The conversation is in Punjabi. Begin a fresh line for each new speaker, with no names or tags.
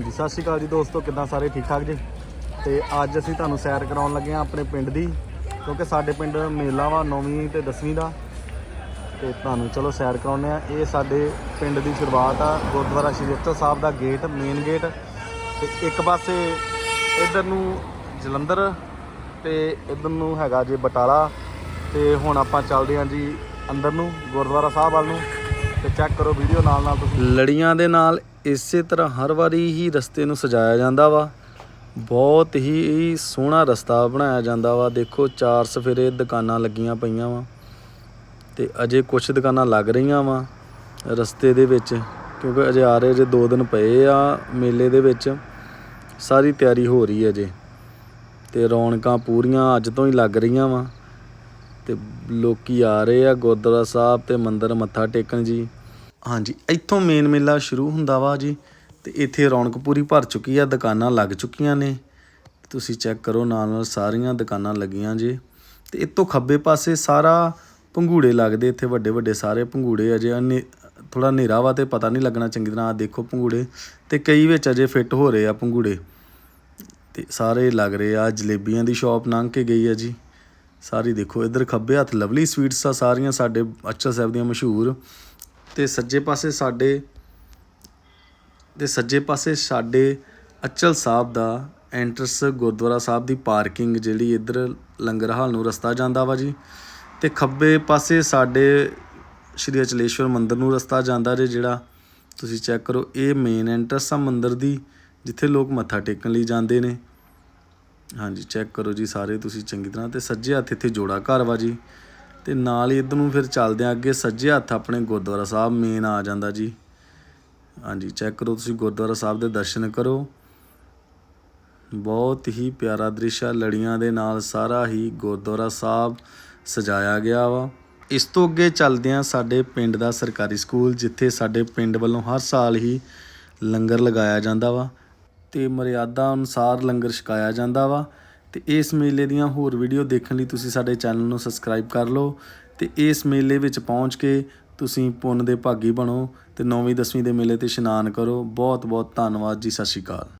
ਹਾਂਜੀ, ਸਤਿ ਸ਼੍ਰੀ ਅਕਾਲ ਜੀ ਦੋਸਤੋ, ਕਿੱਦਾਂ ਸਾਰੇ ਠੀਕ ਠਾਕ ਜੀ? ਤੇ ਅੱਜ ਅਸੀਂ ਤੁਹਾਨੂੰ ਸੈਰ ਕਰਾਉਣ ਲੱਗੇ ਆ ਆਪਣੇ ਪਿੰਡ ਦੀ, ਕਿਉਂਕਿ ਸਾਡੇ ਪਿੰਡ ਮੇਲਾ ਵਾ 9ਵੀਂ ਤੇ 10ਵੀਂ ਦਾ। ਤੇ ਤੁਹਾਨੂੰ ਚਲੋ ਸੈਰ ਕਰਾਉਂਦੇ ਆ ਇਹ ਸਾਡੇ ਪਿੰਡ ਦੀ ਸ਼ੁਰੂਆਤ ਆ, ਗੁਰਦੁਆਰਾ ਸ਼੍ਰੀ ਅਸਤਰ ਸਾਹਿਬ ਦਾ ਗੇਟ ਮੇਨ ਗੇਟ ਤੇ ਇੱਕ ਪਾਸੇ ਇਧਰ ਨੂੰ ਜਲੰਧਰ ਤੇ ਇਧਰ ਨੂੰ ਹੈਗਾ ਜੇ ਬਟਾਲਾ। ਤੇ ਹੁਣ ਆਪਾਂ ਚੱਲਦੇ ਹਾਂ ਜੀ ਅੰਦਰ ਨੂੰ, ਗੁਰਦੁਆਰਾ ਸਾਹਿਬ ਵੱਲ ਨੂੰ। ਤੇ ਚੈੱਕ ਕਰੋ ਵੀਡੀਓ ਨਾਲ ਨਾਲ ਤੁਸੀਂ। ਲੜੀਆਂ ਦੇ ਨਾਲ ਇਸੇ ਤਰ੍ਹਾਂ ਹਰ ਵਾਰੀ ਹੀ ਰਸਤੇ ਨੂੰ ਸਜਾਇਆ ਜਾਂਦਾ ਵਾ। ਬਹੁਤ ਹੀ ਸੋਹਣਾ ਰਸਤਾ ਬਣਾਇਆ ਜਾਂਦਾ ਵਾ। ਦੇਖੋ, ਚਾਰ ਸਫੇਰੇ ਦੁਕਾਨਾਂ ਲੱਗੀਆਂ ਪਈਆਂ ਵਾ ਤੇ ਅਜੇ ਕੁਝ ਦੁਕਾਨਾਂ ਲੱਗ ਰਹੀਆਂ ਵਾ ਰਸਤੇ ਦੇ ਵਿੱਚ, ਕਿਉਂਕਿ ਅਜੇ ਆ ਰਹੇ ਜੇ 2 ਦਿਨ ਪਏ ਆ ਮੇਲੇ ਦੇ ਵਿੱਚ। ਸਾਰੀ ਤਿਆਰੀ ਹੋ ਰਹੀ ਹੈ ਅਜੇ ਤੇ ਰੌਣਕਾਂ ਪੂਰੀਆਂ ਅੱਜ ਤੋਂ ਹੀ ਲੱਗ ਰਹੀਆਂ ਵਾ। ਤੇ ਲੋਕੀ ਆ ਰਹੇ ਆ ਗੁਰਦੁਆਰਾ ਸਾਹਿਬ ਤੇ ਮੰਦਿਰ ਮੱਥਾ ਟੇਕਣ ਜੀ। ਹਾਂਜੀ, ਇੱਥੋਂ ਮੇਨ ਮੇਲਾ ਸ਼ੁਰੂ ਹੁੰਦਾ ਵਾ ਜੀ ਤੇ ਇੱਥੇ ਰੌਣਕ ਪੂਰੀ ਭਰ ਚੁੱਕੀ ਆ, ਦੁਕਾਨਾਂ ਲੱਗ ਚੁੱਕੀਆਂ ਨੇ। ਤੁਸੀਂ ਚੈੱਕ ਕਰੋ ਨਾਲ ਨਾਲ ਸਾਰੀਆਂ ਦੁਕਾਨਾਂ ਲੱਗੀਆਂ ਜੀ। ਤੇ ਇਤੋਂ ਖੱਬੇ ਪਾਸੇ ਸਾਰਾ ਪੰਘੂੜੇ ਲੱਗਦੇ, ਇੱਥੇ ਵੱਡੇ ਵੱਡੇ ਸਾਰੇ ਪੰਘੂੜੇ ਅਜੇ ਹਨੇ- ਥੋੜਾ ਹਨੇਰਾ ਵਾ ਤੇ ਪਤਾ ਨਹੀਂ ਲੱਗਣਾ ਚੰਗੀ ਤਰ੍ਹਾਂ ਆ ਦੇਖੋ ਪੰਘੂੜੇ। ਤੇ ਕਈ ਵਿੱਚ ਅਜੇ ਫਿੱਟ ਹੋ ਰਹੇ ਆ ਪੰਘੂੜੇ। ਤੇ ਸਾਰੇ ਲੱਗ ਰਹੇ ਆ, ਜਲੇਬੀਆਂ ਦੀ ਸ਼ਾਪ ਲੰਘ ਕੇ ਗਈ ਆ ਜੀ। ਸਾਰੀ ਦੇਖੋ, ਇਧਰ ਖੱਬੇ ਹੱਥ ਲਵਲੀ ਸਵੀਟਸ ਆ, ਸਾਰੀਆਂ ਸਾਡੇ ਅਚਲ ਸਾਹਿਬ ਦੀਆਂ ਮਸ਼ਹੂਰ। ਤੇ ਸੱਜੇ ਪਾਸੇ ਸਾਡੇ, ਤੇ ਸੱਜੇ ਪਾਸੇ ਸਾਡੇ ਅਚਲ ਸਾਹਿਬ ਦਾ ਐਂਟਰਸ ਗੁਰਦੁਆਰਾ ਸਾਹਿਬ ਦੀ ਪਾਰਕਿੰਗ ਜਿਹੜੀ ਇਧਰ ਲੰਗਰ ਹਾਲ ਨੂੰ ਰਸਤਾ ਜਾਂਦਾ ਵਾ ਜੀ। ਤੇ ਖੱਬੇ ਪਾਸੇ ਸਾਡੇ ਸ਼੍ਰੀ ਅਚਲੇਸ਼ਵਰ ਮੰਦਿਰ ਨੂੰ ਰਸਤਾ ਜਾਂਦਾ ਜੇ ਜਿਹੜਾ, ਤੁਸੀਂ ਚੈੱਕ ਕਰੋ, ਇਹ ਮੇਨ ਐਂਟਰਸ ਆ ਮੰਦਿਰ ਦੀ, ਜਿੱਥੇ ਲੋਕ ਮੱਥਾ ਟੇਕਣ ਲਈ ਜਾਂਦੇ ਨੇ। ਹਾਂਜੀ ਚੈੱਕ ਕਰੋ ਜੀ ਸਾਰੇ ਤੁਸੀਂ ਚੰਗੀ ਤਰ੍ਹਾਂ ਤੇ ਸੱਜੇ ਹੱਥ ਇੱਥੇ ਜੋੜਾ ਘਰ ਵਾ ਜੀ। ਤੇ ਨਾਲ ਹੀ ਇਧਰ ਨੂੰ ਫਿਰ ਚੱਲਦੇ ਆ ਅੱਗੇ, ਸੱਜੇ ਹੱਥ ਆਪਣੇ ਗੁਰਦੁਆਰਾ ਸਾਹਿਬ ਮੇਨ ਆ ਜਾਂਦਾ ਜੀ। ਹਾਂਜੀ ਚੈੱਕ ਕਰੋ ਤੁਸੀਂ ਗੁਰਦੁਆਰਾ ਸਾਹਿਬ ਦੇ ਦਰਸ਼ਨ ਕਰੋ। ਬਹੁਤ ਹੀ ਪਿਆਰਾ ਦ੍ਰਿਸ਼ ਆ, ਲੜੀਆਂ ਦੇ ਨਾਲ ਸਾਰਾ ਹੀ ਗੁਰਦੁਆਰਾ ਸਾਹਿਬ ਸਜਾਇਆ ਗਿਆ ਵਾ। ਇਸ ਤੋਂ ਅੱਗੇ ਚੱਲਦੇ ਆ ਸਾਡੇ ਪਿੰਡ ਦਾ ਸਰਕਾਰੀ ਸਕੂਲ, ਜਿੱਥੇ ਸਾਡੇ ਪਿੰਡ ਵੱਲੋਂ ਹਰ ਸਾਲ ਹੀ ਲੰਗਰ ਲਗਾਇਆ ਜਾਂਦਾ ਵਾ। ਤੇ ਮਰਿਆਦਾ ਅਨੁਸਾਰ ਲੰਗਰ ਛਕਾਇਆ ਜਾਂਦਾ ਵਾ। ਤੇ ਇਸ ਮੇਲੇ ਦੀਆਂ ਹੋਰ ਵੀਡੀਓ ਦੇਖਣ ਲਈ ਤੁਸੀਂ ਸਾਡੇ ਚੈਨਲ ਨੂੰ ਸਬਸਕ੍ਰਾਈਬ ਕਰ ਲਓ ਤੇ ਇਸ ਮੇਲੇ ਵਿੱਚ ਪਹੁੰਚ ਕੇ ਤੁਸੀਂ ਪੁੰਨ ਦੇ ਭਾਗੀ ਬਣੋ ਤੇ 9ਵੀਂ 10ਵੀਂ ਦੇ ਮੇਲੇ ਤੇ ਇਸ਼ਨਾਨ ਕਰੋ। ਬਹੁਤ ਬਹੁਤ ਧੰਨਵਾਦ ਜੀ, ਸਤਿ ਸ਼੍ਰੀ ਅਕਾਲ।